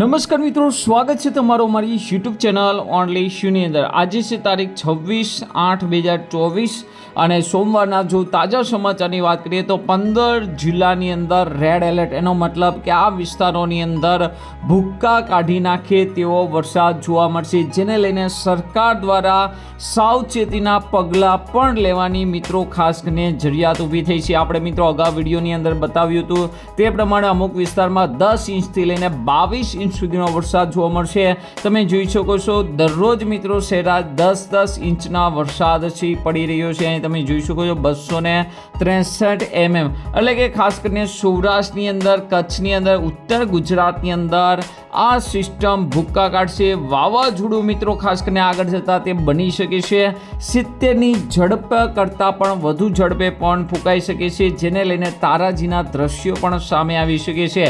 નમસ્કાર મિત્રો, સ્વાગત છે તમારો મારી યુટ્યુબ ચેનલ ઓનલી ઇશ્યુની અંદર. આજે છે તારીખ છવ્વીસ આઠ બે હજાર ચોવીસ અને સોમવારના જો તાજા સમાચારની વાત કરીએ તો પંદર જિલ્લાની અંદર રેડ એલર્ટ એનો મતલબ કે આ વિસ્તારોની અંદર ભૂક્કા કાઢી નાખે તેવો વરસાદ જોવા મળશે, જેને લઈને સરકાર દ્વારા સાવચેતીના પગલાં પણ લેવાની મિત્રો ખાસ કરીને જરૂરિયાત ઊભી થઈ છે. આપણે મિત્રો અગાઉ વિડીયોની અંદર બતાવ્યું હતું, તે પ્રમાણે અમુક વિસ્તારમાં દસ ઇંચથી લઈને બાવીસ ઇંચ સુધીનો વરસાદ જોવા મળશે. તમે જોઈ શકો છો, દરરોજ મિત્રો સરેરાશ દસ દસ ઇંચના વરસાદ છે પડી રહ્યો છે અહીં તમે જોઈ શકો છો બસો ને ત્રેસઠ એમએમ. એટલે કે ખાસ કરીને સૌરાષ્ટ્રની અંદર, કચ્છની અંદર, ઉત્તર ગુજરાતની અંદર આ સિસ્ટમ ભૂક્કા કાઢશે. વાવાઝોડું મિત્રો ખાસ કરીને આગળ જતાં તે બની શકે છે. સિત્તેરની ઝડપ કરતાં પણ વધુ ઝડપે પણ ફૂંકાઈ શકે છે, જેને લઈને તારાજીના દ્રશ્યો પણ સામે આવી શકે છે.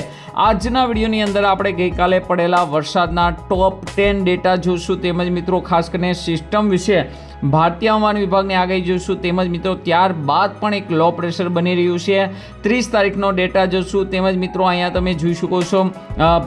આજના વિડીયોની અંદર આપણે ગઈકાલે પડેલા વરસાદના ટોપ ટેન ડેટા જોશું તેમજ મિત્રો ખાસ કરીને સિસ્ટમ વિશે ભારતીય હવામાન વિભાગની આગાહી જોઈશું તેમજ મિત્રો, ત્યારબાદ પણ એક લો પ્રેશર બની રહ્યું છે. ત્રીસ તારીખનો ડેટા જોશું. તેમજ મિત્રો, અહીંયા તમે જોઈ શકો છો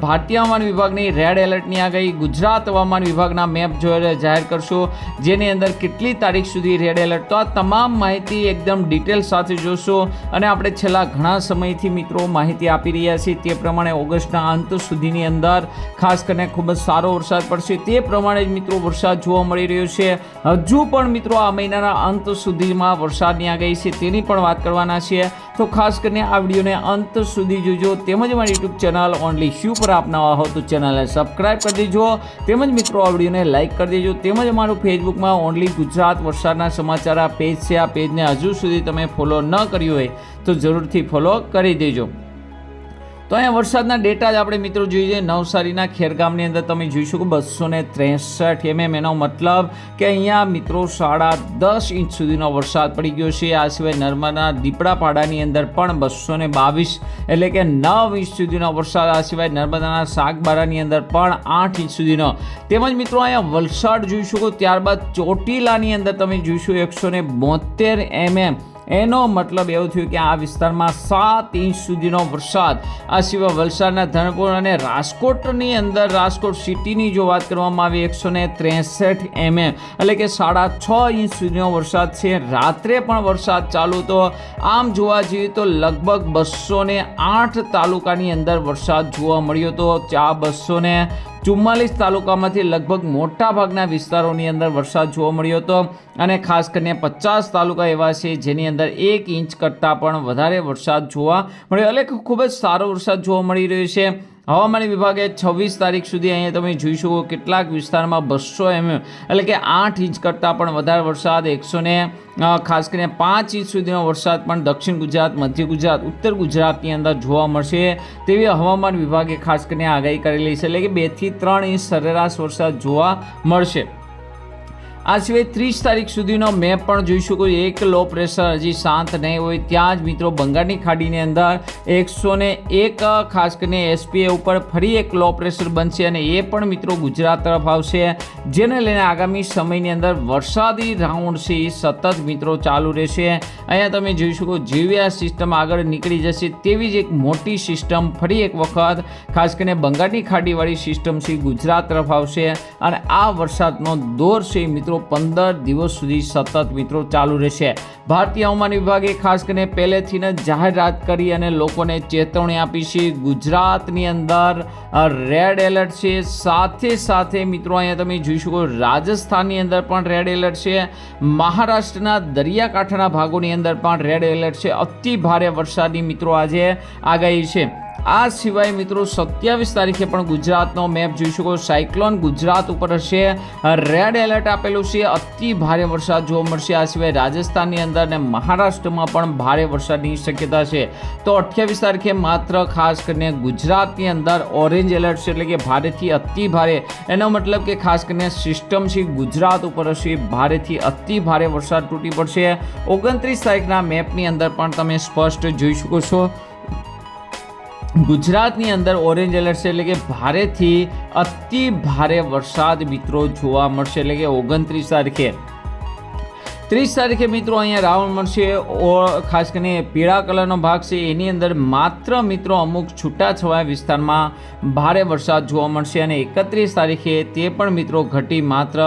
ભારતીય હવામાન વિભાગની રેડ એલર્ટની આગાહી ગુજરાત હવામાન વિભાગના મેપ જાહેર કરશો, જેની અંદર કેટલી તારીખ સુધી રેડ એલર્ટ તો આ તમામ માહિતી એકદમ ડિટેલ સાથે જોશો. અને આપણે છેલ્લા ઘણા સમયથી મિત્રો માહિતી આપી રહ્યા છીએ. તે પ્રમાણે ઓગસ્ટના અંત સુધીની અંદર ખાસ કરીને ખૂબ જ સારો વરસાદ પડશે. તે પ્રમાણે જ મિત્રો વરસાદ જોવા મળી રહ્યો છે. હજુ પણ મિત્રો આ મહિનાના અંત સુધીમાં વરસાદની આગાહી છે તેની પણ વાત કરવાના છીએ. તો ખાસ કરીને આ વિડીયોને અંત સુધી જોજો. તેમજ મારી યુટ્યુબ ચેનલ ઓનલી શ્યુ પર આપનાવા હો તો ચેનલને સબસ્ક્રાઈબ કરી દેજો. તેમજ મિત્રો આ વિડીયોને લાઇક કરી દેજો. તેમજ મારું ફેસબુકમાં ઓનલી ગુજરાત વરસાદના સમાચાર આ પેજ છે. આ પેજને હજુ સુધી તમે ફોલો ન કર્યું હોય તો જરૂરથી ફોલો કરી દેજો. તો અહીંયા વરસાદના ડેટા જ આપણે મિત્રો જોઈએ નવસારીના ખેરગામની અંદર તમે જોઈ શકો બસો ને ત્રેસઠ એમએમ. એનો મતલબ કે અહીંયા મિત્રો સાડા દસ ઇંચ સુધીનો વરસાદ પડી ગયો છે. આ સિવાય નર્મદા દીપડાપાડાની અંદર પણ બસો ને બાવીસ એટલે કે નવ ઇંચ સુધીનો વરસાદ. આ સિવાય નર્મદાના સાગબારાની અંદર પણ આઠ ઇંચ સુધીનો. તેમજ મિત્રો અહીંયા વલસાડ જોઈ શકો, ત્યારબાદ ચોટીલાની અંદર તમે જોઈશું એકસો ને બોતેર એમએમ. એનો મતલબ એવું થયું કે આ વિસ્તારમાં સાત ઇંચ સુધીનો વરસાદ. આ સિવાય વલસાડના ધનપુર અને રાજકોટની અંદર રાજકોટ સિટીની જો વાત કરવામાં આવી, એકસો ને ત્રેસઠ એમએમ. એટલે કે સાડા છ ઇંચ સુધીનો વરસાદ છે. રાત્રે પણ વરસાદ ચાલુ તો આમ જોવા જઈએ તો લગભગ બસો ને આઠ તાલુકાની અંદર વરસાદ જોવા મળ્યો તો ચા બસો ને ચુમ્માલીસ તાલુકામાંથી લગભગ મોટા ભાગના વિસ્તારોની અંદર વરસાદ જોવા મળ્યો હતો અને ખાસ કરીને પચાસ તાલુકા એવા છે જેની અંદર એક ઇંચ કરતાં પણ વધારે વરસાદ જોવા મળ્યો. એટલે ખૂબ જ સારો વરસાદ જોવા મળી રહ્યો છે. હવામાન વિભાગે છવ્વીસ તારીખ સુધી અહીંયા તમે જોઈ શકો કેટલાક વિસ્તારમાં બસો એમ, એટલે કે આઠ ઇંચ કરતાં પણ વધારે વરસાદ, એકસો ને ખાસ કરીને પાંચ ઇંચ સુધીનો વરસાદ પણ દક્ષિણ ગુજરાત, મધ્ય ગુજરાત, ઉત્તર ગુજરાતની અંદર જોવા મળશે. તેવી હવામાન વિભાગે ખાસ કરીને આગાહી કરેલી છે, એટલે કે બેથી ત્રણ ઇંચ સરેરાશ વરસાદ જોવા મળશે. આ સિવાય ત્રીસ તારીખ સુધીનો મેપ પણ જોઈ શકો એક લો પ્રેશર, હજી શાંત નહીં હોય ત્યાં જ મિત્રો બંગાળની ખાડીની અંદર એકસો ને એક ખાસ કરીને એસપીએ ઉપર ફરી એક લો પ્રેશર બનશે અને એ પણ મિત્રો ગુજરાત તરફ આવશે. જેને લઈને આગામી સમયની અંદર વરસાદી રાઉન્ડ છે એ સતત મિત્રો ચાલુ રહેશે. અહીંયા તમે જોઈ શકો જેવી આ સિસ્ટમ આગળ નીકળી જશે તેવી જ એક મોટી સિસ્ટમ ફરી એક વખત, ખાસ કરીને બંગાળની ખાડીવાળી સિસ્ટમ છે ગુજરાત તરફ આવશે. અને આ વરસાદનો દોર છે એ મિત્રો, પંદર દિવસ સુધી સતત મિત્રો ચાલુ રહેશે. ભારતીય હવામાન વિભાગે ખાસ કરીને પહેલેથી જ જાહેરાત કરી અને લોકોને ચેતવણી આપી છે. ગુજરાતની અંદર રેડ એલર્ટ છે. સાથે સાથે મિત્રો, અહીંયા તમે જોઈ શકો રાજસ્થાનની અંદર પણ રેડ એલર્ટ છે. મહારાષ્ટ્રના દરિયાકાંઠાના ભાગોની અંદર પણ રેડ એલર્ટ છે. અતિ ભારે વરસાદની મિત્રો આજે આગાહી છે. આ સિવાય મિત્રો સત્યાવીસ તારીખે પણ ગુજરાતનો મેપ જોઈ શકો સાયક્લોન ગુજરાત ઉપર હશે. રેડ એલર્ટ આપેલું છે. અતિ ભારે વરસાદ જોવા મળશે. આ સિવાય રાજસ્થાનની અંદર અને મહારાષ્ટ્રમાં પણ ભારે વરસાદની શક્યતા છે. તો અઠ્યાવીસ તારીખે માત્ર ખાસ કરીને ગુજરાતની અંદર ઓરેન્જ એલર્ટ છે એટલે કે ભારેથી અતિ ભારે. એનો મતલબ કે ખાસ કરીને સિસ્ટમ છે ગુજરાત ઉપર હશે. ભારેથી અતિ ભારે વરસાદ તૂટી પડશે. ઓગણત્રીસ તારીખના મેપની અંદર પણ તમે સ્પષ્ટ જોઈ શકો છો. ગુજરાતની અંદર ઓરેન્જ એલર્ટ છે એટલે કે ભારેથી અતિ ભારે વરસાદ મિત્રો જોવા મળશે એટલે કે ઓગણત્રીસ તારીખે. ત્રીસ તારીખે મિત્રો અહીંયા રાવણ મળશે. ખાસ કરીને પીળા કલરનો ભાગ છે. એની અંદર માત્ર મિત્રો અમુક છૂટાછવાયા વિસ્તારમાં ભારે વરસાદ જોવા મળશે અને એકત્રીસ તારીખે તે પણ મિત્રો ઘટી માત્ર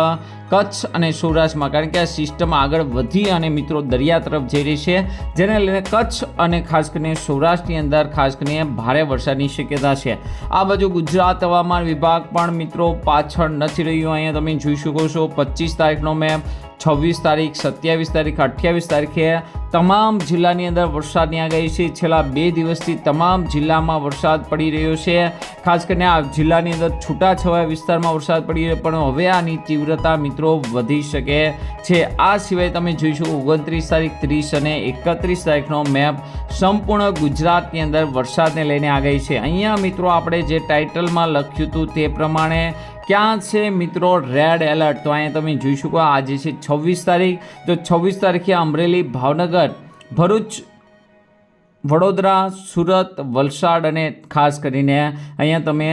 કચ્છ અને સૌરાષ્ટ્રમાં. કારણ કે આ સિસ્ટમ આગળ વધી અને મિત્રો દરિયા તરફ જઈ રહી છે. જેને લઈને કચ્છ અને ખાસ કરીને સૌરાષ્ટ્રની અંદર ખાસ કરીને ભારે વરસાદની શક્યતા છે. આ બાજુ ગુજરાત હવામાન વિભાગ પણ મિત્રો પાછળ નથી રહ્યું. અહીંયા તમે જોઈ શકો છો પચીસ તારીખનો મેં છવ્વીસ તારીખ, સત્યાવીસ તારીખ, અઠ્યાવીસ તારીખે તમામ જિલ્લાની અંદર વરસાદની આગાહી છે. છેલ્લા બે દિવસથી તમામ જિલ્લામાં વરસાદ પડી રહ્યો છે. ખાસ કરીને આ જિલ્લાની અંદર છૂટાછવાયા વિસ્તારમાં વરસાદ પડી રહ્યો પણ હવે આની તીવ્રતા મિત્રો વધી શકે છે. આ સિવાય તમે જોઈશું ઓગણત્રીસ તારીખ, ત્રીસ અને એકત્રીસ તારીખનો મેપ સંપૂર્ણ ગુજરાતની અંદર વરસાદને લઈને આગાહી છે. અહીંયા મિત્રો આપણે જે ટાઇટલમાં લખ્યું હતું તે પ્રમાણે ક્યાં છે મિત્રો રેડ એલર્ટ તો અહીંયા તમે જોઈ શકો આજે છે છવ્વીસ તારીખ. તો છવ્વીસ તારીખે અમરેલી ભાવનગર, ભરૂચ વડોદરા, સુરત, વલસાડ અને ખાસ કરીને અહીંયા તમે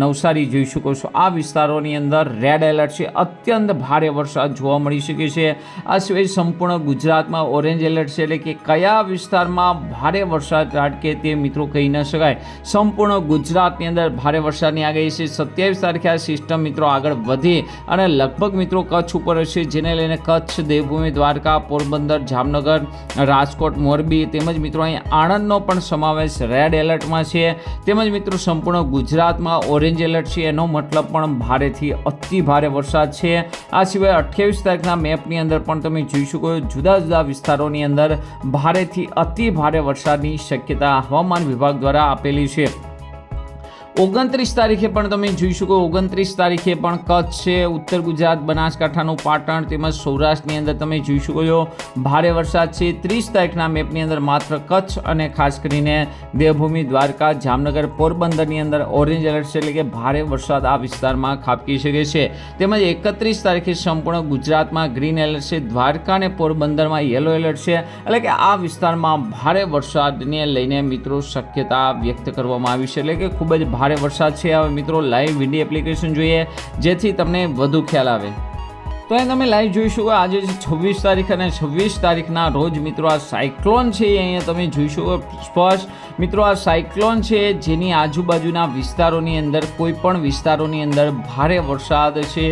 નવસારી જોઈ શકો છો. આ વિસ્તારોની અંદર રેડ એલર્ટ છે. અત્યંત ભારે વરસાદ જોવા મળી શકે છે. આ સિવાય સંપૂર્ણ ગુજરાતમાં ઓરેન્જ એલર્ટ છે. એટલે કે કયા વિસ્તારમાં ભારે વરસાદ અટકે તે મિત્રો કહી ન શકાય. સંપૂર્ણ ગુજરાતની અંદર ભારે વરસાદની આગાહી છે. સત્યાવીસ તારીખે આ સિસ્ટમ મિત્રો આગળ વધે અને લગભગ મિત્રો કચ્છ ઉપર હશે. જેને લઈને કચ્છ, દેવભૂમિ, દ્વારકા, પોરબંદર, જામનગર, રાજકોટ, મોરબી તેમજ મિત્રો અહીં આણંદનો પણ સમાવેશ રેડ એલર્ટમાં છે. તેમજ મિત્રો, સંપૂર્ણ ગુજરાતમાં ઓરેન્જ એલર્ટ છે. એનો મતલબ પણ ભારેથી અતિ ભારે વરસાદ છે. આ સિવાય અઠ્યાવીસ તારીખના મેપની અંદર પણ તમે જોઈ શકો જુદા જુદા વિસ્તારોની અંદર ભારેથી અતિ ભારે વરસાદની શક્યતા હવામાન વિભાગ દ્વારા આપેલી છે. ઓગણત્રીસ તારીખે પણ તમે જોઈ શકો, ઓગણત્રીસ તારીખે પણ કચ્છ છે, ઉત્તર ગુજરાત, બનાસકાંઠાનું પાટણ તેમજ સૌરાષ્ટ્રની અંદર તમે જોઈ શકો છો. ભારે વરસાદ છે, ત્રીસ તારીખના મેપની અંદર માત્ર કચ્છ અને ખાસ કરીને દેવભૂમિ, દ્વારકા, જામનગર, પોરબંદરની અંદર ઓરેન્જ એલર્ટ છે એટલે કે ભારે વરસાદ આ વિસ્તારમાં ખાબકી શકે છે. તેમજ એકત્રીસ તારીખે સંપૂર્ણ ગુજરાતમાં ગ્રીન એલર્ટ છે, દ્વારકા અને પોરબંદરમાં યલો એલર્ટ છે. એટલે કે આ વિસ્તારમાં ભારે વરસાદને લઈને મિત્રો શક્યતા વ્યક્ત કરવામાં આવી છે. એટલે કે ખૂબ જ ભારે વરસાદ છે. હવે મિત્રો લાઈવ વીડિયો એપ્લિકેશન જોઈએ જેથી તમને વધુ ખ્યાલ આવે. તો એ તમે લાઈવ જોઈશું. આજે છવ્વીસ તારીખ અને છવ્વીસ તારીખના રોજ મિત્રો આ સાયક્લોન છે અહીંયા તમે જોઈશું. સ્પષ્ટ, મિત્રો આ સાયક્લોન છે જેની આજુબાજુના વિસ્તારોની અંદર, કોઈ પણ વિસ્તારોની અંદર ભારે વરસાદ છે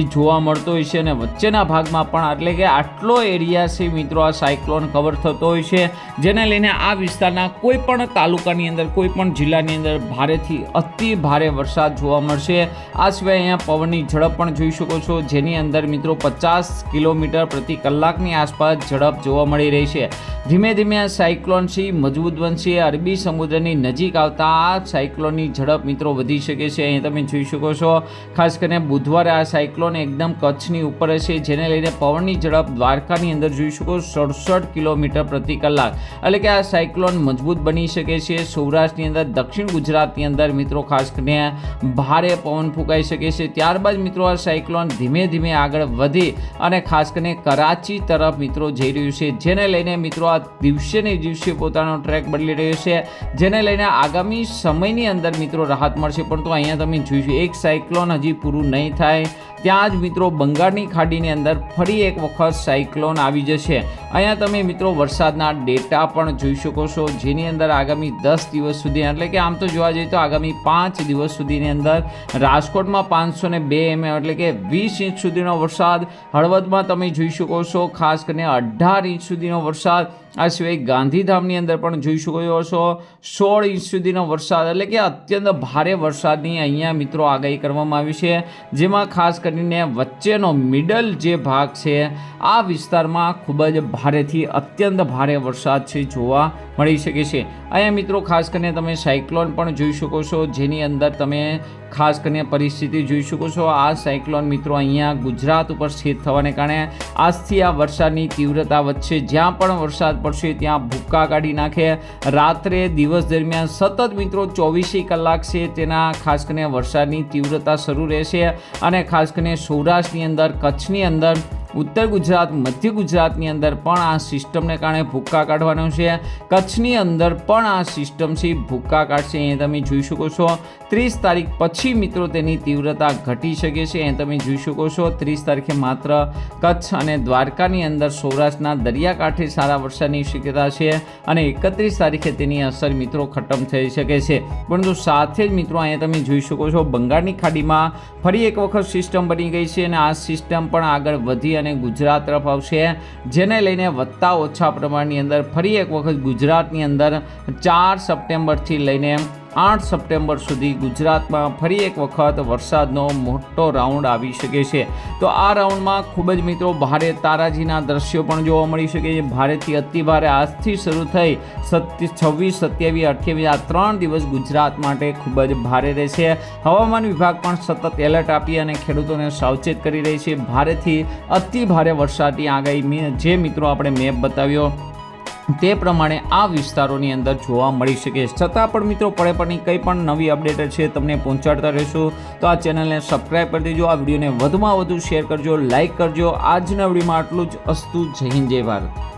એ જોવા મળતો હોય છે અને વચ્ચેના ભાગમાં પણ એટલે કે આટલો એરિયા છે મિત્રો આ સાયક્લોન કવર થતો હોય છે. જેને લઈને આ વિસ્તારના કોઈ પણ તાલુકાની અંદર, કોઈ પણ જિલ્લાની અંદર ભારેથી અતિ ભારે વરસાદ જોવા મળશે. આ સિવાય અહીંયા પવનની ઝડપ પણ જોઈ શકો છો. જેની અંદર મિત્રો, પચાસ કિલોમીટર પ્રતિ કલાકની આસપાસ ઝડપ જોવા મળી રહી છે. ધીમે ધીમે આ સાયક્લોન છે મજબૂત બનશે. અરબી સમુદ્રની નજીક આવતા આ સાયક્લોનની ઝડપ મિત્રો વધી શકે છે. અહીં તમે જોઈ શકો છો, ખાસ કરીને બુધવારે આ સાયક્લોન એકદમ કચ્છની ઉપર હશે, જેને લઈને પવનની ઝડપ દ્વારકાની અંદર જોઈ શકો સડસઠ કિલોમીટર પ્રતિ કલાક. એટલે કે આ સાયક્લોન મજબૂત બની શકે છે. સૌરાષ્ટ્રની અંદર, દક્ષિણ ગુજરાતની અંદર મિત્રો ખાસ કરીને ભારે પવન ફૂંકાઈ શકે છે. ત્યારબાદ મિત્રો આ સાયક્લોન ધીમે ધીમે આગળ વધી અને ખાસ કરીને કરાચી તરફ મિત્રો જઈ રહ્યું છે, જેને લઈને મિત્રો આ દિવસે ને દિવસે પોતાનો ટ્રેક બદલી રહ્યો છે, જેને લઈને આગામી સમયની અંદર મિત્રો રાહત મળશે, પરંતુ અહીંયા તમે જોઈશું એક સાયક્લોન હજી પૂરું નહીં થાય. ત્યાં જ મિત્રો બંગાળની ખાડીની અંદર ફરી એક વખત સાયક્લોન આવી જશે. અહીંયા તમે મિત્રો વરસાદના ડેટા પણ જોઈ શકો છો, જેની અંદર આગામી દસ દિવસ સુધી, એટલે કે આમ તો જોવા જઈએ તો આગામી પાંચ દિવસ સુધીની અંદર રાજકોટમાં પાંચસો ને બે એમએમ, એટલે કે વીસ ઇંચ સુધીનો વરસાદ. હળવદમાં તમે જોઈ શકો છો, ખાસ કરીને અઢાર ઇંચ સુધીનો વરસાદ. આ સિવાય ગાંધીધામની અંદર પણ જોઈ શકો છો, સોળ ઇંચ સુધીનો વરસાદ, એટલે કે અત્યંત ભારે વરસાદની અહીંયા મિત્રો આગાહી કરવામાં આવી છે. જેમાં ખાસ કરીને વચ્ચેનો મિડલ જે ભાગ છે, આ વિસ્તારમાં ખૂબ જ ભારેથી અત્યંત ભારે વરસાદ છે જોવા મળી શકે છે. અહીંયા મિત્રો ખાસ કરીને તમે સાયક્લોન પણ જોઈ શકો છો, જેની અંદર તમે ખાસ કરીને પરિસ્થિતિ જોઈ શકો છો. આ સાયક્લોન મિત્રો અહીંયા ગુજરાત ઉપર સ્થિત થવાને કારણે આજથી આ વરસાદની તીવ્રતા વધશે. જ્યાં પણ વરસાદ પડશે, ત્યાં ભૂક્કા કાઢી નાખે. રાત્રે દિવસ દરમિયાન સતત મિત્રો ચોવીસી કલાક છે, તેના ખાસ કરીને વરસાદની તીવ્રતા શરૂ રહેશે અને ખાસ કરીને સૌરાષ્ટ્રની અંદર કચ્છની અંદર ઉત્તર ગુજરાત, મધ્ય ગુજરાતની અંદર પણ આ સિસ્ટમને કારણે ભૂક્કા કાઢવાનો છે. કચ્છની અંદર પણ આ સિસ્ટમથી ભૂક્કા કાઢશે. એ તમે જોઈ શકો છો, ત્રીસ તારીખ પછી મિત્રો તેની તીવ્રતા ઘટી શકે છે. એ તમે જોઈ શકો છો, ત્રીસ તારીખે માત્ર કચ્છ અને દ્વારકાની અંદર સૌરાષ્ટ્રના દરિયાકાંઠે સારા વરસાદની શક્યતા છે અને એકત્રીસ તારીખે તેની અસર મિત્રો ખતમ થઈ શકે છે. પરંતુ સાથે જ મિત્રો અહીંયા તમે જોઈ શકો છો, બંગાળની ખાડીમાં ફરી એક વખત સિસ્ટમ બની ગઈ છે અને આ સિસ્ટમ પણ આગળ વધી અને ગુજરાત તરફ આવશે. જેને લઈને વધતા ઓછા પ્રમાણની અંદર ફરી એક વખત ગુજરાતની અંદર ચાર સપ્ટેમ્બરથી લઈને આઠ સપ્ટેમ્બર સુધી ગુજરાતમાં ફરી એક વખત વરસાદનો મોટો રાઉન્ડ આવી શકે છે. તો આ રાઉન્ડમાં ખૂબ જ મિત્રો ભારે તારાજીના દ્રશ્યો પણ જોવા મળી શકે છે. ભારેથી અતિ ભારે આજથી શરૂ થઈ સત્તી છવ્વીસ, સત્યાવીસ, અઠ્યાવીસ આ ત્રણ દિવસ ગુજરાત માટે ખૂબ જ ભારે રહેશે. હવામાન વિભાગ પણ સતત એલર્ટ આપી અને ખેડૂતોને સાવચેત કરી રહી છે. ભારેથી અતિ ભારે વરસાદની આગાહી જે મિત્રો આપણે મેપ બતાવ્યો. તે પ્રમાણે આ વિસ્તારોની અંદર જોવા મળી શકે. છતાં પણ મિત્રો, પડે પડની કંઈ પણ નવી અપડેટ છે તમને પહોંચાડતા રહીશું. તો આ ચેનલને સબસ્ક્રાઈબ કરી દેજો, આ વિડીયોને વધુમાં વધુ શેર કરજો, લાઇક કરજો. આજના વિડીયોમાં આટલું જ. અસ્તુ, જય હિન્દ, જય ભારત.